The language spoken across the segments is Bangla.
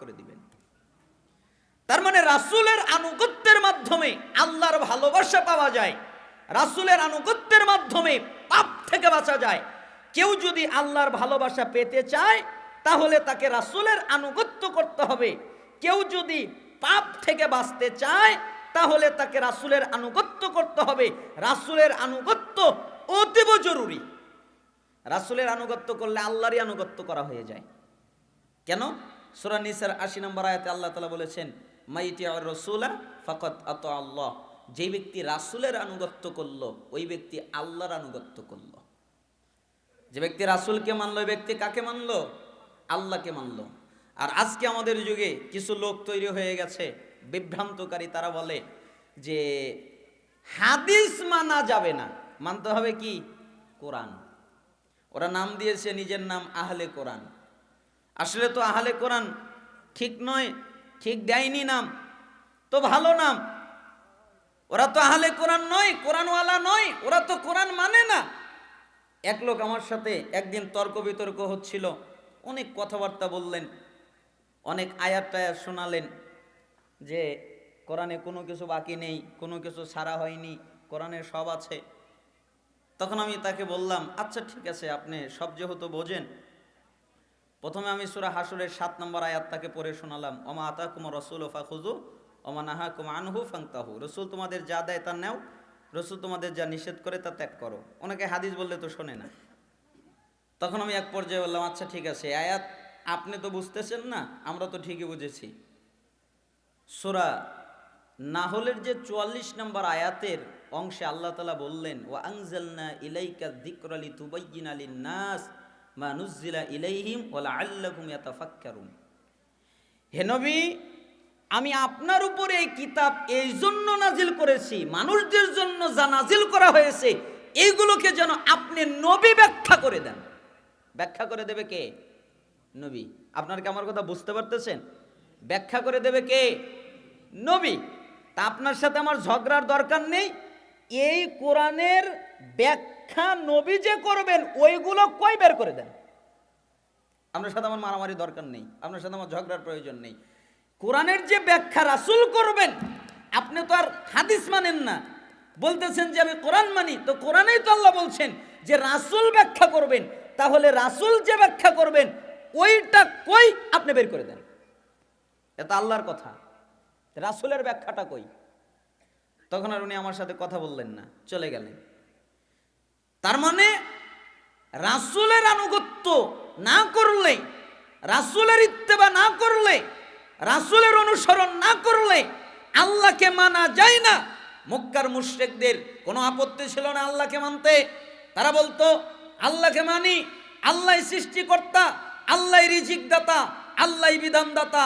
করে দিবেন। তার মানে রাসূলের আনুগত্যের মাধ্যমে আল্লাহর ভালোবাসা পাওয়া যায়, রাসূলের আনুগত্যের মাধ্যমে পাপ থেকে বাঁচা যায়। কেউ যদি আল্লাহর ভালোবাসা পেতে চায়, তাহলে তাকে রাসূলের আনুগত্য করতে হবে। কেউ যদি পাপ থেকে বাঁচতে চায়, তাহলে তাকে রাসূলের আনুগত্য করতে হবে। রাসুলের আনুগত্য অতীব জরুরি। রাসূলের আনুগত্য করলে আল্লাহরই আনুগত্য করা হয়ে যায়। কেন? সুরা নিসার আশি নম্বর আয়াতে আল্লাহ তালা বলেছেন মাইটি আর রসুলা ফকত আত আল্লাহ। যে ব্যক্তি রাসুলের আনুগত্য করল, ওই ব্যক্তি আল্লাহর আনুগত্য করল। যে ব্যক্তি রাসুলকে মানলো, ওই ব্যক্তি কাকে মানলো? আল্লাহকে মানলো। আর আজকে আমাদের যুগে কিছু লোক তৈরি হয়ে গেছে, বিভ্রান্তকারী, তারা বলে যে হাদিস মানা যাবে না। মানতে হবে কি? কোরআন। ওরা নাম দিয়েছে নিজের নাম আহলে কোরআন। আসলে তো আহলে কোরআন ঠিক নয়, ঠিক দেয়নি নাম, তো ভালো নাম। ওরা তো আহলে কোরআন নয়, কোরআনওয়ালা নয়, ওরা তো কোরআন মানে না। এক লোক আমার সাথে একদিন তর্ক বিতর্ক হচ্ছিল, অনেক কথাবার্তা বললেন, অনেক আয়াত টায়াত শোনালেন যে কোরআনে কোনো কিছু বাকি নেই, কোনো কিছু ছাড়া হয়নি, কোরআনে সব আছে। তখন আমি তাকে বললাম আচ্ছা ঠিক আছে, আপনি সব যেহেতু বোঝেন প্রথমে আমি সুরা হাসুরের সাত নম্বর আয়াত তাকে পড়ে শোনালাম অমা আতা কুমার রসুল ওফা খুজু অমা নাহা কুমা আনহু ফাংতাহু রসুল তোমাদের যা দেয় তা নেও, রসুল তোমাদের যা নিষেধ করে তা ত্যাগ করো। ওনাকে হাদিস বললে তো শোনে না। তখন আমি এক পর্যায়ে বললাম আচ্ছা ঠিক আছে আয়াত আপনি তো বুঝতেছেন না, আমরা তো ঠিকই বুঝেছি। সুরা নাহলের যে চুয়াল্লিশ নম্বর আয়াতের অংশে আল্লাহ তালা বললেন ও আংজালনা ইলাইকা দিকরালি তুবাইয়িন আলী নাস মা নুজ্জিলা ইলাইহিম আমি আপনার উপরে এই কিতাব এই জন্য নাজিল করেছি, মানুষদের জন্য যা নাজিল করা হয়েছে, এইগুলোকে যেন আপনি নবী ব্যাখ্যা করে দেন। ব্যাখ্যা করে দেবে কে? নবী। আপনার কি আমার কথা বুঝতে পারতেছেন? ব্যাখ্যা করে দেবে কে? নবী। তা আপনার সাথে আমার ঝগড়ার দরকার নেই। এই কোরআনের ব্যাখ্যা নবী যে করবেন, ওইগুলো কই বের করে দেন? আপনার সাথে আমার মারামারি দরকার নেই, আপনার সাথে আমার ঝগড়ার প্রয়োজন নেই। কোরআনের যে ব্যাখ্যা রাসুল করবেন, আপনি তো আর হাদিস মানেন না। বলতেছেন যে আমি কোরআন মানি, তো কোরআনেই তো আল্লাহ বলছেন যে রাসুল ব্যাখ্যা করবেন। তাহলে রাসুল যে ব্যাখ্যা করবেন, ওইটা কই আপনি বের করে দেন? এটা আল্লাহর কথা। রাসুলের ব্যাখ্যাটা কই? তখন আর উনি আমার সাথে কথা বললেন না, চলে গেলেন। তার মানে রাসুলের আনুগত্য না করলে, রাসুলের ইত্তেবা না করলে, রাসুলের অনুসরণ না করলে আল্লাহকে মানা যায় না। মক্কার মুশরিকদের কোনো আপত্তি ছিল না আল্লাহকে মানতে। তারা বলতো, আল্লাহকে মানি আল্লাহ সৃষ্টিকর্তা আল্লাহ রিজিক দাতা আল্লাহ বিধানদাতা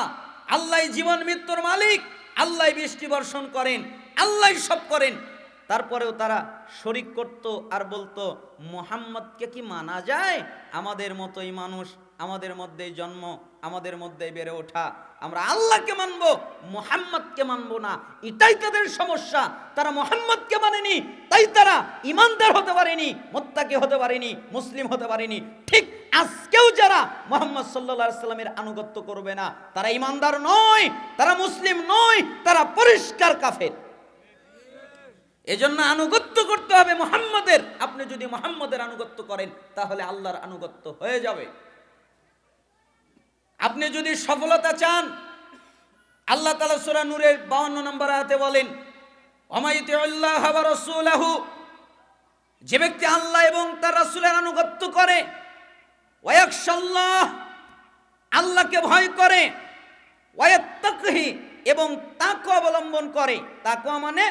আল্লাহ জীবন মৃত্যুর মালিক আল্লাহ বৃষ্টি বর্ষণ করেন আল্লাহ সব করেন। তারপরেও তারা শরিক করত আর বলতো, মোহাম্মদকে কি মানা যায়? আমাদের মতোই মানুষ, আমাদের মধ্যেই জন্ম, আমাদের মধ্যেই বেড়ে ওঠা। আমরা আল্লাহকে মানব, মোহাম্মদকে মানব না। এটাই তাদের সমস্যা। তারা মোহাম্মদকে মানেনি, তাই তারা ইমানদার হতে পারেনি, মোত্তাকে হতে পারেনি, মুসলিম হতে পারেনি। ঠিক আজকেও যারা মোহাম্মদ সাল্লা সাল্লামের আনুগত্য করবে না, তারা ইমানদার নয়, তারা মুসলিম নয়, তারা পরিষ্কার কাফের। এজন্য আনুগত্য করতে হবে মোহাম্মদের। আপনি যদি মোহাম্মদের আনুগত্য করেন, তাহলে আল্লাহর আনুগত্য হয়ে যাবে। আপনি যদি সফলতা চান, আল্লাহ তালা সুরা নূরের বাউন্ন নম্বর আয়াতে বলেন অমাইতে আল্লাহ রসুলাহু যে ব্যক্তি আল্লাহ এবং তার রাসূলের আনুগত্য করে আল্লাহকে ভয় করে এবং তাকে অবলম্বন করে তাকওয়া মানে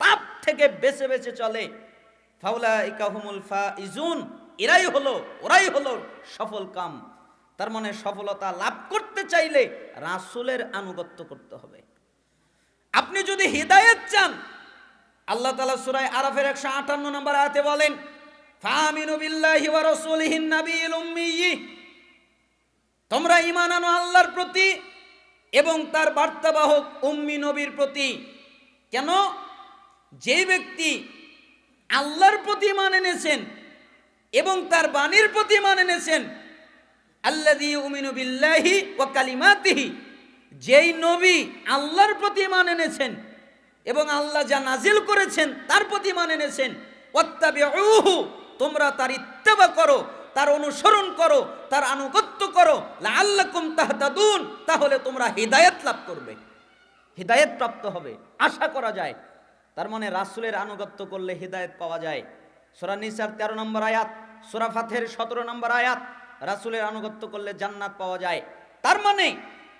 পাপ থেকে বেঁচে বেঁচে চলে। ফাউলা ইকাহুমুল ফাইজুন, এরাই হলো, ওরাই হলো সফল কাম। তার মানে সফলতা লাভ করতে চাইলে রাসূলের আনুগত্য করতে হবে। আপনি যদি হৃদায়ত চান, আল্লাহ তালা সুরায় আরাফের একশো আটান্ন নম্বর আয়াতে বলেন ফামিনু বিল্লাহি ওয়া রাসূলিহিন নাবিয়্যিল উম্মিয়্যি। তোমরা ঈমান আনো আল্লাহর প্রতি এবং তার বার্তাবাহক উম্মি নবীর প্রতি। কেন? যে ব্যক্তি আল্লাহর প্রতি মান এনেছেন এবং তার বাণীর প্রতি মান এনেছেন, আল্লাযী উমিনু বিল্লাহি ওয়া কালিমাতিহি, যেই নবী আল্লাহর প্রতি মান এনেছেন এবং আল্লাহ যা নাজিল করেছেন তার প্রতি মান এনেছেন অত্যাবিউহু তোমরা তার ইত্তেবা করো, তার অনুসরণ করো, তার আনুগত্য করো, লাআল্লাকুম তাহতাদুন, তাহলে তোমরা হিদায়াত লাভ করবে। হিদায়ত প্রাপ্ত হবে, আশা করা যায়। তার মানে রাসুলের আনুগত্য করলে হিদায়ত পাওয়া যায়। সোরা নিসার তেরো নম্বর আয়াত, সোরা ফাথের সতেরো নম্বর আয়াত, রাসুলের আনুগত্য করলে জান্নাত পাওয়া যায়। তার মানে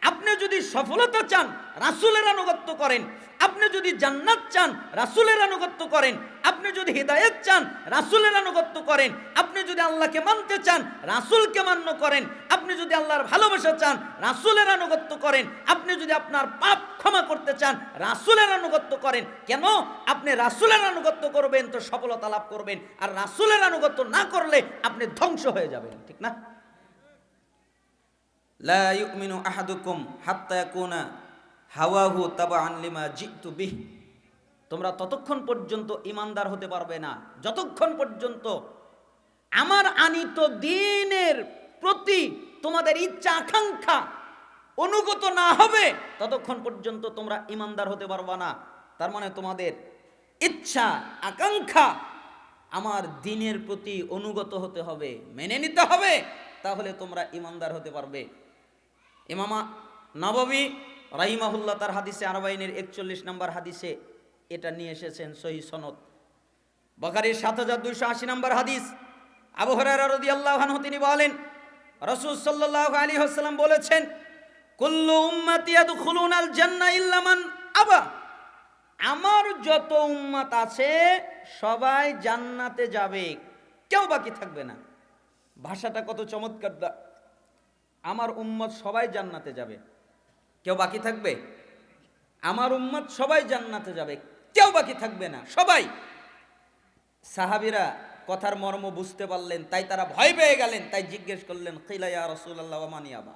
আপনি যদি সফলতা চান, রাসুলের আনুগত্য করেন। আপনি যদি জান্নাত চান, রাসুলের আনুগত্য করেন। আপনি যদি হৃদায়ত চান, রাসুলের আনুগত্য করেন। আপনি যদি আল্লাহকে মানতে চান, রাসুলকে মান্য করেন। আপনি যদি আল্লাহর ভালোবাসা চান, রাসুলের আনুগত্য করেন। আপনি যদি আপনার পাপ ক্ষমা করতে চান, রাসুলের আনুগত্য করেন। কেন? আপনি রাসুলের আনুগত্য করবেন তো সফলতা লাভ করবেন। আর রাসুলের আনুগত্য না করলে আপনি ধ্বংস হয়ে যাবেন, ঠিক না? লা ইউমিনু আহাদুকুম হাত্তা ইয়াকুনা হাওয়াহু তাবাআন লিমা জিতু বিহ। তোমরা ততক্ষণ পর্যন্ত ইমানদার হতে পারবে না। যতক্ষণ পর্যন্ত আমার আনিত দিনের প্রতি তোমাদের ইচ্ছা, আকাঙ্ক্ষা অনুগত না হবে, ততক্ষণ পর্যন্ত তোমরা ইমানদার হতে পারবে না। তার মানে তোমাদের ইচ্ছা, আকাঙ্ক্ষা আমার দিনের প্রতি অনুগত হতে হবে, মেনে নিতে হবে, তাহলে তোমরা ইমানদার হতে পারবে। ইমামা নববী রাহিমাহুল্লাহ তার হাদিসে আরবাইনের একচল্লিশ নম্বর হাদিসে এটা নিয়ে এসেছেন সহি সনদ। বখারির সাত হাজার দুইশো আশি নম্বর হাদিস, আবু হরারা রদি আল্লাহ তিনি বলেন, রসুল সাল্লাহ আলী হাসলাম বলেছেন, কুল্লু উম্মাতি ইয়াদখুলুন আল জান্নাহ ইল্লা মান আবা। আমার যত উম্মাত আছে, সবাই জান্নাতে যাবে, কেউ বাকি থাকবে না। ভাষাটা কত চমৎকার আমার উম্মত সবাই জান্নাতে যাবে। কেউ বাকি থাকবে? আমার উম্মত সবাই জান্নাতে যাবে। কেউ বাকি থাকবে না, সবাই। সাহাবিরা কথার মর্ম বুঝতে পারলেন, তাই তারা ভয় পেয়ে গেলেন, তাই জিজ্ঞেস করলেন খিলাইয়া রসুল্লাহ মানিয়াবা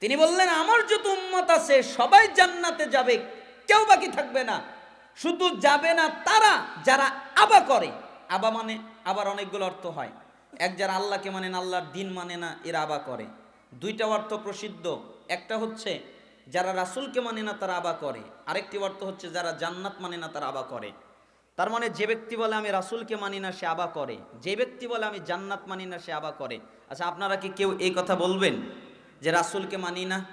তিনি বললেন, আমার যত উম্মত আছে, সবাই জান্নাতে যাবে, কেউ বাকি থাকবে না। শুধু যাবে না তারা, যারা আবা করে। আবা মানে আবার অনেকগুলো অর্থ হয়। এক যারা আল্লাহকে মানে না, আল্লাহর দিন মানে না, এরা আবা করে। দুইটা অর্থ প্রসিদ্ধ। একটা হচ্ছে, যারা রাসূলকে মানে না, তারা আবা করে। আরেকটি অর্থ হচ্ছে, যারা জান্নাত মানে না, তারা আবা করে। তার মানে যে ব্যক্তি বলে, আমি রাসূলকে মানি না, সে আবা করে। যে ব্যক্তি বলে, আমি জান্নাত মানি না, সে আবা করে। আচ্ছা আপনারা কি কেউ এই কথা বলবেন? যে রাসূলকে মানি না,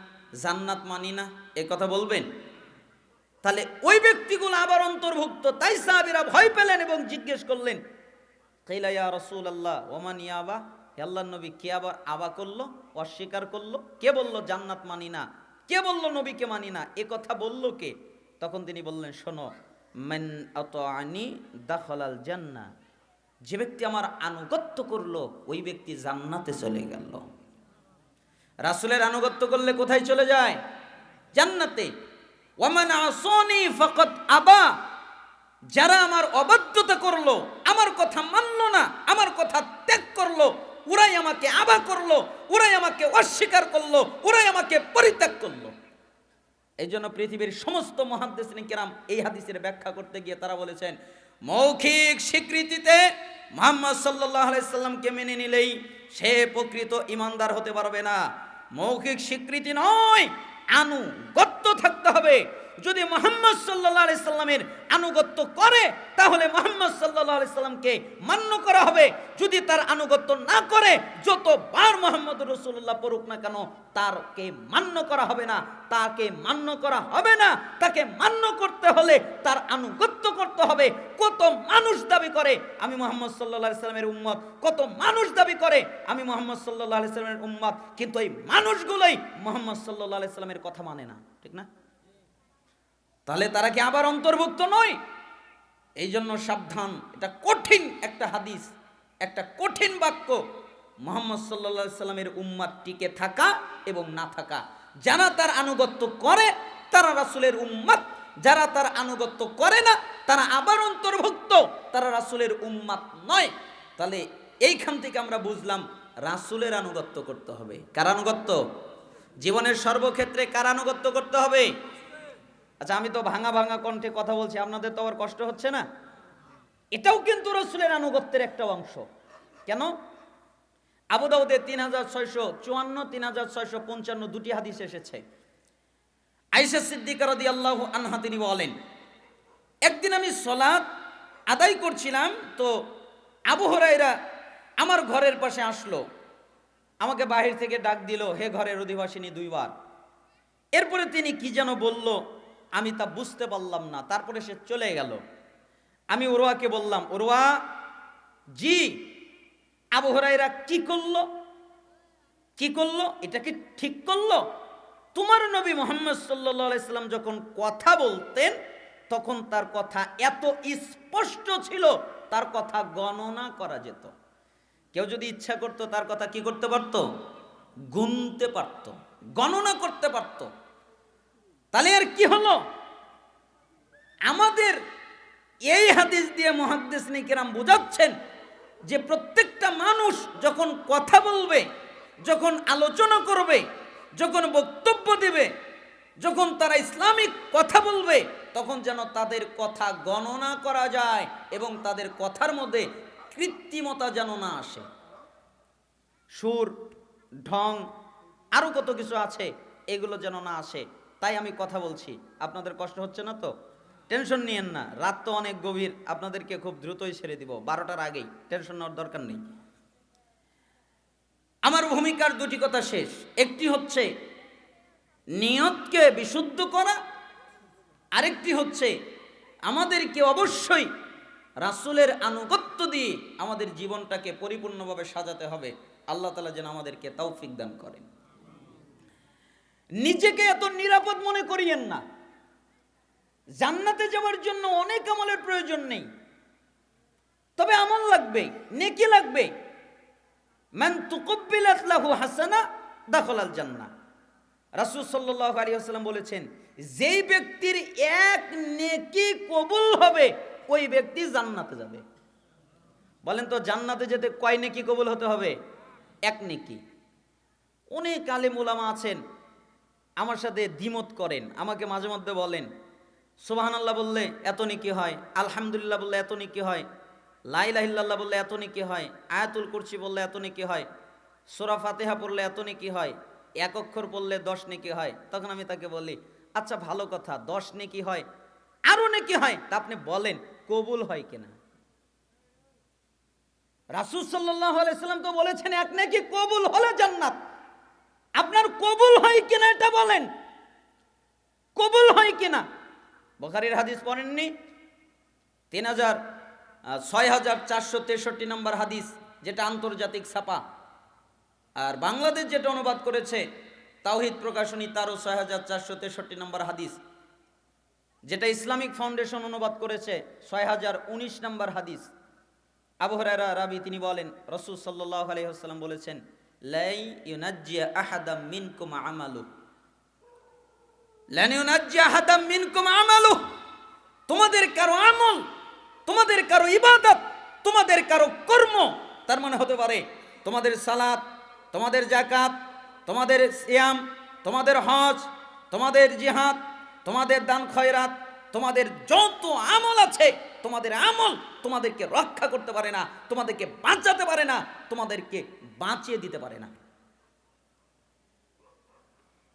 জান্নাত মানি না এ কথা বলবেন? তাহলে ওই ব্যক্তিগুলো আবার অন্তর্ভুক্ত। তাই সাহাবীরা ভয় পেলেন এবং জিজ্ঞেস করলেন কেলা ইয়া রসুল আল্লাহ ওমান ইয়াবা? হে আল্লাহ নবী কে আবার আবা করল, অস্বীকার করল? কে বলল জান্নাত মানি না? কে বলল নবীকে মানি না? এ কথা বলল কে? তখন তিনি বললেন, শোনো, মেন অত আনি দাখলাল জান্না যে ব্যক্তি আমার আনুগত্য করল, ওই ব্যক্তি জান্নাতে চলে গেল। রাসুলের আনুগত্য করলে কোথায় চলে যায়? জান্নাতে। ওয়ামান আসনি ফকত আবা। যারা আমার অবাধ্যতা করল, আমার কথা মানলো না, আমার কথা ত্যাগ করল, ওরাই আমাকে আবা করল, ওরাই আমাকে অস্বীকার করল, ওরাই আমাকে পরিত্যাগ করল। এই জন্য পৃথিবীর সমস্ত মহাদ্দেশিন কেরাম এই হাদিসের ব্যাখ্যা করতে গিয়ে তারা বলেছেন, মৌখিক স্বীকৃতিতে মোহাম্মদ সাল্লাহ আলাইসাল্লামকে মেনে নিলেই সে প্রকৃত ইমানদার হতে পারবে না। মৌখিক স্বীকৃতি নয়, আনুগত্য থাকতে হবে। যদি মোহাম্মদ সাল্লাহ আলাইসাল্লামের আনুগত্য করে, তাহলে মোহাম্মদ সাল্লাহ আলাইসাল্লামকে মান্য করা হবে। যদি তার আনুগত্য না করে, যতবার মোহাম্মদ রসুল্লাহ পড়ুক না কেন, তারকে মান্য করা হবে না। তাকে মান্য করা হবে না। তাকে মান্য করতে হলে তার আনুগত্য করতে হবে। কত মানুষ দাবি করে, আমি মোহাম্মদ সাল্লাহ সাল্লামের উম্মত। কত মানুষ দাবি করে, আমি মোহাম্মদ সাল্লাহ সাল্লামের উম্মত। কিন্তু এই মানুষগুলোই মোহাম্মদ সাল্লাহ সাল্লামের কথা মানে না। ঠিক না? তাহলে তারা কি আবার অন্তর্ভুক্ত নয়? এই জন্য সাবধান। এটা কঠিন একটা হাদিস, একটা কঠিন বাক্য। মোহাম্মদ সাল্লা সাল্লামের উম্মাদ টিকে থাকা এবং না থাকা। যারা তার আনুগত্য করে, তারা রাসুলের উম্মাদ। যারা তার আনুগত্য করে না, তারা আবার অন্তর্ভুক্ত। তারা রাসুলের উম্মাদ নয়। তাহলে এইখান থেকে আমরা বুঝলাম, রাসুলের আনুগত্য করতে হবে। কার আনুগত্য? জীবনের সর্বক্ষেত্রে কার আনুগত্য করতে হবে? আচ্ছা আমি তো ভাঙা ভাঙা কণ্ঠে কথা বলছি, আপনাদের তো আবার কষ্ট হচ্ছে না? এটাও কিন্তু রসুলের আনুগত্যের একটা অংশ। কেন? আবু দাউদে তিন হাজার ছয়শো চুয়ান্ন, তিন হাজার ছয়শো পঞ্চান্ন দুটি হাদিস এসেছে। আইসা সিদ্দিকা রদি আল্লাহ আনহা তিনি বলেন, একদিন আমি সলাদ আদায় করছিলাম, তো আবু হরাইরা আমার ঘরের পাশে আসলো। আমাকে বাহির থেকে ডাক দিল, হে ঘরের অধিবাসিনী, দুইবার। এরপরে তিনি কি যেন বলল আমি তা বুঝতে পারলাম না। তারপরে সে চলে গেল। আমি ওরোয়াকে বললাম ওরোয়া জি, আবু হরাইরা কি করল? কি করল? এটা কি ঠিক করল? তোমার নবী মোহাম্মদ সাল্লাহ ইসলাম যখন কথা বলতেন, তখন তার কথা এত স্পষ্ট ছিল, তার কথা গণনা করা যেত। কেউ যদি ইচ্ছা করতো তার কথা কি করতে পারতো? গুনতে পারতো, গণনা করতে পারতো। তাহলে আর কি হলো? আমাদের এই হাদিস দিয়ে মহাদ্দেশ নিকেরাম বোঝাচ্ছেন যে প্রত্যেকটা মানুষ যখন কথা বলবে, যখন আলোচনা করবে, যখন বক্তব্য দেবে, যখন তারা ইসলামিক কথা বলবে, তখন যেন তাদের কথা গণনা করা যায় এবং তাদের কথার মধ্যে কৃত্রিমতা যেন না আসে। সুর, ঢং আরও কত কিছু আছে, এগুলো যেন না আসে। তাই আমি কথা বলছি। আপনাদের কষ্ট হচ্ছে না তো? টেনশন নিয়েন না। রাত তো অনেক গভীর। আপনাদেরকে খুব দ্রুতই ছেড়ে দিব। বারোটার আগেই। টেনশন নেওয়ার দরকার নেই। আমার ভূমিকার দুটি কথা শেষ। একটি হচ্ছে, নিয়তকে বিশুদ্ধ করা। আরেকটি হচ্ছে, আমাদেরকে অবশ্যই রাসুলের আনুগত্য দিয়ে আমাদের জীবনটাকে পরিপূর্ণভাবে সাজাতে হবে। আল্লাহ তালা যেন আমাদেরকে তৌফিক দান করেন। নিজেকে এত নিরাপদ মনে করিয়েন না। জান্নাতে যাওয়ার জন্য অনেক আমলের প্রয়োজন নেই। তবে আমল লাগবে, নেকি লাগবে। ম্যান তুকব্বিলাত লাহু হাসানা দাখলাল জান্নাহ। রাসূল সাল্লাল্লাহু আলাইহি ওয়াসাল্লাম বলেছেন, যেই ব্যক্তির এক নেকি কবুল হবে, ওই ব্যক্তি জান্নাতে যাবে। বলেন তো, জান্নাতে যেতে কয় নেকি কবুল হতে হবে? এক নেকি। অনেক আলেম ওলামা আছেন আমার সাথে দ্বিমত করেন, আমাকে মাঝে মধ্যে বলেন। সুবাহান আল্লাহ বললে এত নেকি হয়, আলহামদুলিল্লাহ বললে এত নেকি হয় লাইলাহিল্লাহ বললে এত নেকি হয়, আয়াতুল কুরসি বললে এত নেকি হয়, সোরা ফাতেহা পড়লে এত নেকি হয়, এক অক্ষর পড়লে দশ নেকি হয়। তখন আমি তাকে বলি আচ্ছা ভালো কথা, দশ নেকি হয়, আরও নেকি হয়? তা আপনি বলেন, কবুল হয় কিনা? রাসুল সাল্লাহ আলাইসাল্লাম তো বলেছেন, এক নাকি কবুল হলে জান্নাত। আপনার কবুল হয় কিনা এটা বলেন। কবুল হয় কিনা? বখারির হাদিস পড়েননি? তিন হাজার ছয় হাজার চারশো তেষট্টি নম্বর হাদিস, যেটা আন্তর্জাতিক ছাপা। আর বাংলাদেশ যেটা অনুবাদ করেছে, তাওহিদ প্রকাশনী তারও ছয় হাজার চারশো তেষট্টি নম্বর হাদিস। যেটা ইসলামিক ফাউন্ডেশন অনুবাদ করেছে, ছয় হাজার উনিশ নম্বর হাদিস। আবহরারা রাবি তিনি বলেন, রসুল সাল্লাহ আলহিহাস্লাম বলেছেন আহাদাম আমালু। আহাদাম তোমাদের কারও আমল, তোমাদের কারও ইবাদত, তোমাদের কারও কর্ম, তার মানে হতে পারে তোমাদের সালাত, তোমাদের জাকাত তোমাদের সিয়াম, তোমাদের হজ, তোমাদের জিহাদ, তোমাদের দান খয়রাত, তোমাদের যত আমল আছে তোমাদের আমল তোমাদেরকে রক্ষা করতে পারে না, তোমাদেরকে বাঁচাতে পারে না, তোমাদেরকে বাঁচিয়ে দিতে পারে না।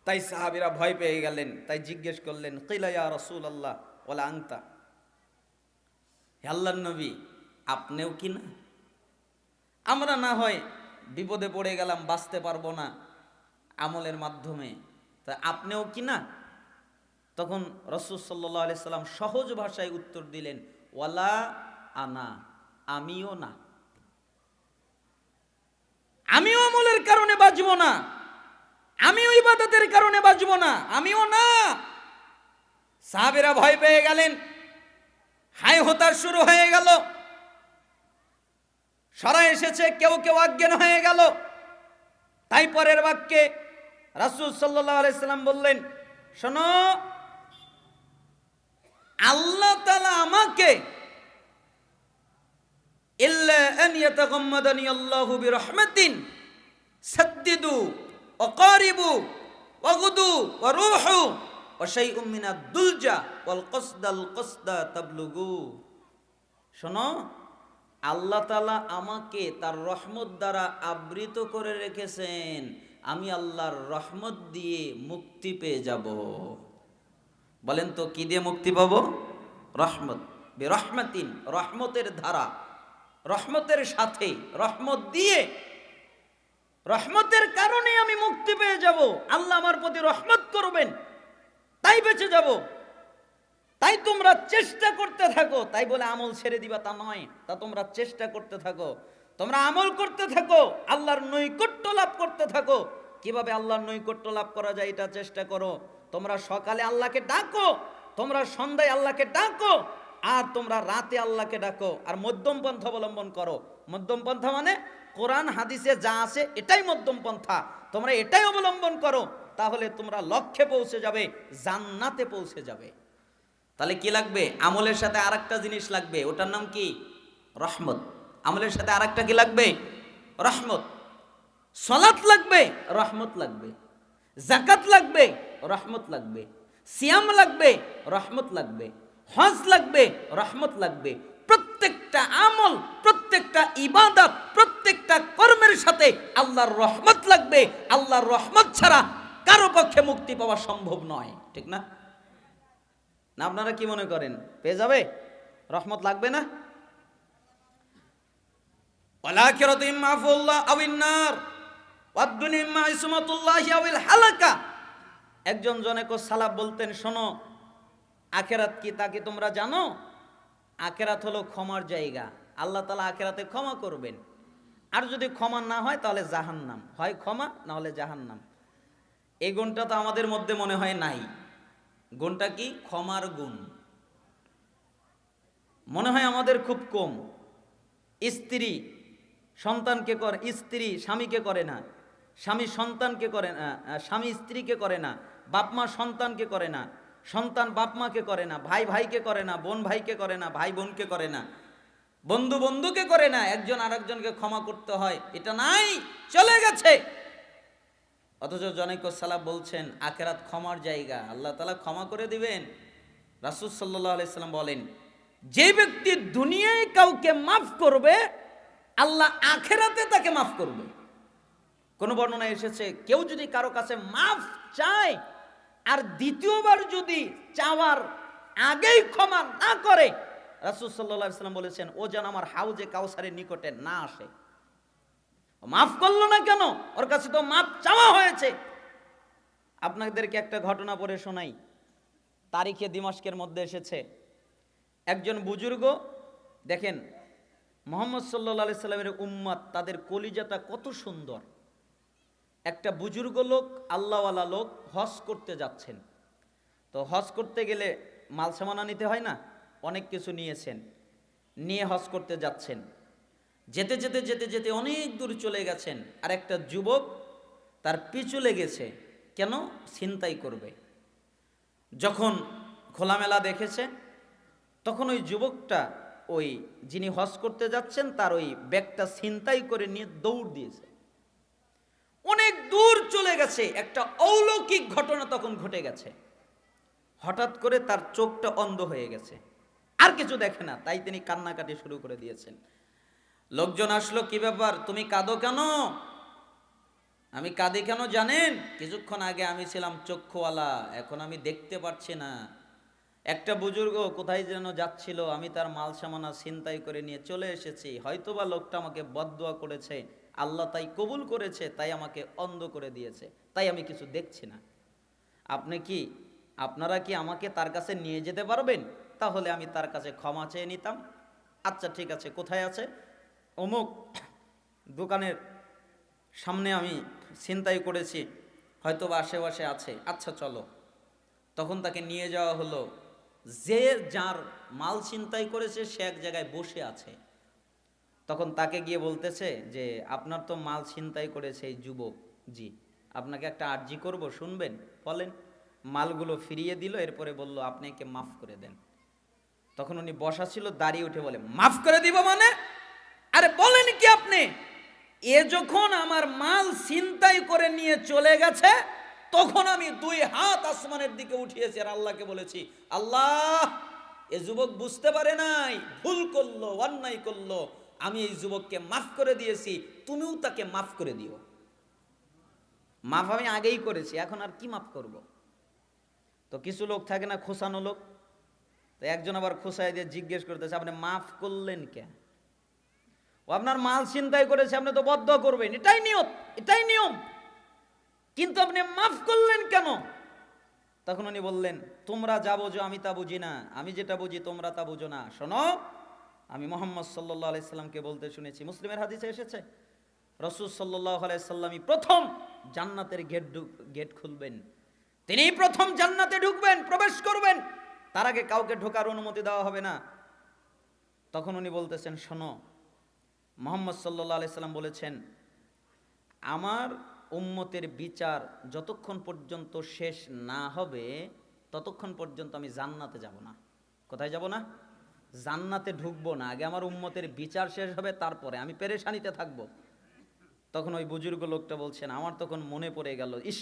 তাই সাহাবিরা ভয় পেয়ে গেলেন, তাই জিজ্ঞেস করলেন কিলাইয়া রসুল আল্লাহ ওলা আংতা আল্লাহ নবী, আপনিও কি না? আমরা না হয় বিপদে পড়ে গেলাম, বাঁচতে পারব না আমলের মাধ্যমে, তা আপনিও কি না? তখন রসুল সাল্লাহ আলি সাল্লাম সহজ ভাষায় উত্তর দিলেন ওয়ালা আনা, আমিও না। আমিও আমলের কারণে বাঁচবো না। আমিও ইবাদতের কারণে বাঁচবো না। আমিও না। সাহাবেরা ভয় পেয়ে গেলেন। হাই হতার শুরু হয়ে গেল। সরা এসেছে, কেউ কেউ অজ্ঞান হয়ে গেল। তাই পরের বাক্যে রাসুল সাল্লাহ আলাইসাল্লাম বললেন, শোনো আল্লাহ তালা আমাকে সদ্দিদু দুলজা আল্লাহ তালা আমাকে তার রহমত দ্বারা আবৃত করে রেখেছেন, আমি আল্লাহর রহমত দিয়ে মুক্তি পেয়ে যাব। বলেন তো, কি দিয়ে মুক্তি পাবো? রহমত। বে রহমতিন রহমতের ধারা। রহমতের সাথে, রহমত দিয়ে। রহমতের কারণে আমি মুক্তি পেয়ে যাব। আল্লাহ আমার প্রতি রহমত করবেন, তাই বেঁচে যাব। তাই তোমরা চেষ্টা করতে থাকো। তাই বলে আমল ছেড়ে দিবা তা নয়, তা তোমরা চেষ্টা করতে থাকো। তোমরা আমল করতে থাকো, আল্লাহর নৈকট্য লাভ করতে থাকো। কীভাবে আল্লাহর নৈকট্য লাভ করা যায় এটা চেষ্টা করো। তোমরা সকালে আল্লাহকে ডাকো, তোমরা সন্ধ্যায় আল্লাহকে ডাকো, আর তোমরা রাতে আল্লাহকে ডাকো। আর মধ্যম পন্থা অবলম্বন করো। মধ্যম পন্থা মানে কোরআন, হাদিসে যা আছে এটাই মধ্যম পন্থা। তোমরা এটাই অবলম্বন করো, তাহলে তোমরা লক্ষ্যে পৌঁছে যাবে, জান্নাতে পৌঁছে যাবে। তাহলে কি লাগবে? আমলের সাথে আরেকটা জিনিস লাগবে। ওটার নাম কি? রহমত। আমলের সাথে আরেকটা কি লাগবে? রহমত। সলাত লাগবে, রহমত লাগবে। জাকাত লাগবে রহমত লাগবে। সিয়াম লাগবে, রহমত লাগবে। হজ লাগবে, রহমত লাগবে। প্রত্যেকটা আমল, প্রত্যেকটা ইবাদত, প্রত্যেকটা কর্মের সাথে আল্লাহর রহমত লাগবে। আল্লাহর রহমত ছাড়া কারও পক্ষে মুক্তি পাওয়া সম্ভব নয়। ঠিক না? না, আপনারা কি মনে করেন? পেয়ে যাবে? রহমত লাগবে না? ওয়ালাখিরাতু ইম্মা আফুল্লাহ আউিন নার ওয়াদ-দুনিয়া ইম্মা ইসমাতুল্লাহি হালাকা। একজন জনেক সালাব বলতেন, শোনো, আখেরাত কি তা কি তোমরা জানো? আখেরাত হলো ক্ষমার জায়গা। আল্লাহ তালা আখেরাতে ক্ষমা করবেন। আর যদি ক্ষমা না হয়, তাহলে জাহান্নাম। হয় ক্ষমা, না হলে জাহান্নাম। এই গুণটা তো আমাদের মধ্যে মনে হয় নাই। গুণটা কি? ক্ষমার গুণ। মনে হয় আমাদের খুব কম। স্ত্রী, সন্তানকে করে, স্ত্রী স্বামীকে করে না। স্বামী সন্তানকে করে না স্বামী স্ত্রীকে করে না, বাপ মা সন্তানকে করে না, সন্তান বাপ মাকে করে না, ভাই ভাইকে করে না, বোন ভাইকে করে না, ভাই বোনকে করে না, বন্ধু বন্ধুকে করে না, একজন আরেকজনকে ক্ষমা করতে হয়, এটা নাই, চলে গেছে। অথচ জনৈক সালাব বলছেন, আখেরাত ক্ষমার জায়গা, আল্লাহ তালা ক্ষমা করে দিবেন। রাসুল সাল্লাহ আলাইসাল্লাম বলেন, যে ব্যক্তি দুনিয়ায় কাউকে মাফ করবে, আল্লাহ আখেরাতে তাকে মাফ করবে। কোন বর্ণনায় এসেছে, কেউ যদি কারও কাছে মাফ চায়, আর দ্বিতীয়বার যদি চাওয়ার আগেই ক্ষমা না করে, রাসুল সাল্লাহ বলেছেন, ও যেন আমার হাউজে কাউসারের নিকটে না আসে। মাফ করল না কেন? ওর কাছে তো মাফ চাওয়া হয়েছে। আপনাদেরকে একটা ঘটনা পড়ে শোনাই। তারিখে দিমাস্কের মধ্যে এসেছে। একজন বুজুর্গ, দেখেন, মোহাম্মদ সাল্লা সাল্লামের উম্মাদ তাদের কলিজাটা কত সুন্দর। একটা বুজুর্গ লোক, আল্লাহওয়ালা লোক হজ করতে যাচ্ছেন। তো হজ করতে গেলে মাল সামানা নিতে হয় না? অনেক কিছু নিয়েছেন, নিয়ে হজ করতে যাচ্ছেন। যেতে যেতে যেতে যেতে অনেক দূর চলে গেছেন। আর একটা যুবক তার পিছু লেগেছে। কেন? ছিনতাই করবে। যখন খোলামেলা দেখেছে, তখন ওই যুবকটা, ওই যিনি হজ করতে যাচ্ছেন, তার ওই ব্যাগটা ছিনতাই করে নিয়ে দৌড় দিয়েছে। অনেক দূর চলে গেছে। একটা অলৌকিক ঘটনা তখন ঘটে গেছে। হঠাৎ করে তার চোখটা অন্ধ হয়ে গেছে। আর কিছু দেখে না, তাই তিনি কান্নাকাটি শুরু করে দিয়েছেন। লোকজন আসলো, কি ব্যাপার? তুমি কাঁদো কেন? আমি কাঁদি কেন জানেন? কিছুক্ষণ আগে আমি ছিলাম চক্ষুওয়ালা, এখন আমি দেখতে পারছি না। একটা বুজুর্গ কোথায় যেন যাচ্ছিল, আমি তার মাল সামানা ছিনতাই করে নিয়ে চলে এসেছি। হয়তোবা লোকটা আমাকে বদদোয়া করেছে। আল্লাহ তাই কবুল করেছে, তাই আমাকে অন্ধ করে দিয়েছে, তাই আমি কিছু দেখছি না। আপনি কি, আপনারা কি আমাকে তার কাছে নিয়ে যেতে পারবেন? তাহলে আমি তার কাছে ক্ষমা চেয়ে নিতাম। আচ্ছা ঠিক আছে, কোথায় আছে? অমুক দোকানের সামনে আমি ছিনতাই করেছি হয়তো বা আশেপাশে আছে। আচ্ছা চলো। তখন তাকে নিয়ে যাওয়া হলো। যে যার মাল ছিনতাই করেছে, সে এক জায়গায় বসে আছে। তখন তাকে গিয়ে বলতেছে যে, আপনার তো মাল ছিনতাই করেছে এই যুবক জি। আপনাকে একটা আর্জি করব, শুনবেন? বলেন। মালগুলো ফিরিয়ে দিল, এরপরে বলল, আপনি একে মাফ করে দেন। তখন উনি বসা ছিল, দাঁড়িয়ে উঠে বলে, মাফ করে দিব মানে? আরে বলেন কি আপনি? এ যখন আমার মাল ছিনতাই করে নিয়ে চলে গেছে, তখন আমি দুই হাত আসমানের দিকে উঠিয়েছি আর আল্লাহকে বলেছি, আল্লাহ, এ যুবক বুঝতে পারে নাই, ভুল করল, অন্যায় করল আমি এই যুবককে মাফ করে দিয়েছি, তুমিও তাকে মাফ করে দিও। মাফ আমি আগেই করেছি, এখন আর কি মাফ করব? তো কিছু লোক থাকে না, খোসানো লোক। তো একজন আবার খোসায় দিয়ে জিজ্ঞেস করতেছে, আপনি মাফ করলেন কেন ও আপনার মাল চিন্তাই করেছে, আপনি তো বদ্ধ করবেন। এটাই নিয়ম এটাই নিয়ম। কিন্তু আপনি মাফ করলেন কেন? তখন উনি বললেন, তোমরা যা বোঝো আমি তা বুঝি না। আমি যেটা বুঝি তোমরা তা বুঝো না। শোনো আমি মোহাম্মদ সাল্লাহ আলাইসাল্লামকে বলতে শুনেছি। মুসলিমের হাদিসে এসেছে, রসুল সাল্লাহ আলাইসাল্লামই প্রথম জান্নাতের গেট গেট খুলবেন। তিনি প্রথম জান্নাতে ঢুকবেন, প্রবেশ করবেন। তার আগে কাউকে ঢোকার অনুমতি দেওয়া হবে না। তখন উনি বলতেছেন, শোনো, মোহাম্মদ সাল্লাহ আলাইসাল্লাম বলেছেন, আমার উম্মতের বিচার যতক্ষণ পর্যন্ত শেষ না হবে, ততক্ষণ পর্যন্ত আমি জান্নাতে যাব না। কোথায় যাব না? জান্নাতে ঢুকবো না, আগে আমার উম্মতের বিচার শেষ হবে, তারপরে আমি পেরেশানিতে থাকব। তখন ওই বুজুর্গ লোকটা বলছেন আমার তখন মনে পড়ে গেল, ইস,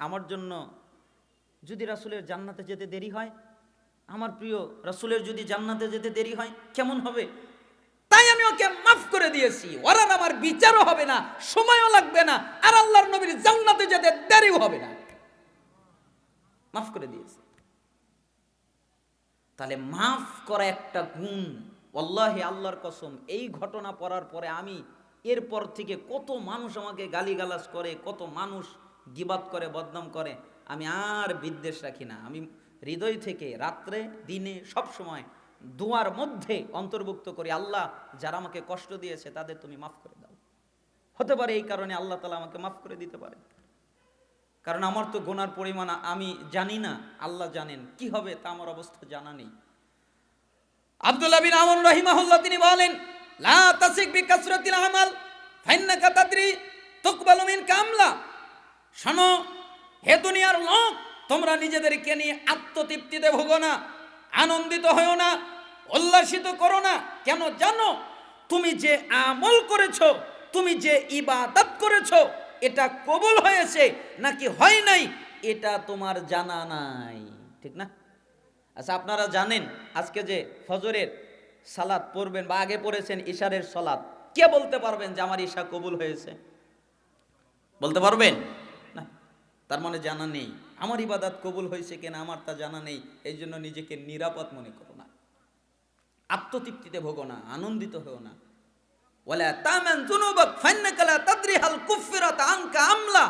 আমার জন্য যদি রাসুলের জান্নাতে যেতে দেরি হয়, আমার প্রিয় রাসুলের যদি জান্নাতে যেতে দেরি হয়, কেমন হবে? তাই আমি ওকে মাফ করে দিয়েছি ওর আমার বিচারও হবে না, সময়ও লাগবে না, আর আল্লাহর নবীর জান্নাতে যেতে দেরিও হবে না। মাফ করে দিয়েছি। তাহলে মাফ করা একটা গুণ। আল্লাহে আল্লাহর কসম, এই ঘটনা পড়ার পরে আমি এরপর থেকে কত মানুষ আমাকে গালিগালাজ করে, কত মানুষ গিবাদ করে, বদনাম করে, আমি আর বিদ্বেষ রাখি না। আমি হৃদয় থেকে রাত্রে, দিনে, সব সময় দুয়ার মধ্যে অন্তর্ভুক্ত করি, আল্লাহ যারা আমাকে কষ্ট দিয়েছে তাদের তুমি মাফ করে দাও। হতে পারে এই কারণে আল্লাহ তালা আমাকে মাফ করে দিতে পারে কারণ আমার তো গোনার পরিমাণ, আমি জানি না, আল্লাহ জানেন। কি হবে তা আমার অবস্থা জানা নেই। আব্দুল্লাহ বিন আমর রহিমাহুল্লাহ, তিনি বলেন, লা তাসিক বি কাসরাতিল আমাল, ফাইন্নাকা তাদরি তুকবালু মিন কামলা শোনো, হে দুনিয়ার লোক, তোমরা নিজেদেরকে নিয়ে আত্মতৃপ্তিতে ভোগো না, আনন্দিত হও না, উল্লাসিত করো না। কেন জানো? তুমি যে আমল করেছ, তুমি যে ইবাদত করেছ এটা কবুল হয়েছে নাকি হয় নাই, এটা তোমার জানা নাই, ঠিক না? আচ্ছা আপনারা জানেন আজকে যে ফজরের সালাদ পড়বেন বা আগে পড়েছেন ইশারের সালাদ কে বলতে পারবেন যে আমার ঈশা কবুল হয়েছে? বলতে পারবেন? না, তার মানে জানা নেই। আমার ইবাদাত কবুল হয়েছে কিনা আমার তা জানা নেই, এই জন্য নিজেকে নিরাপদ মনে করো না। আত্মতৃপ্তিতে ভোগো না, আনন্দিত হও না। ওয়ালা তামান যুনুবাক ফান্নাকা লা তাদরি হাল কুফিরাত আনকা আমলা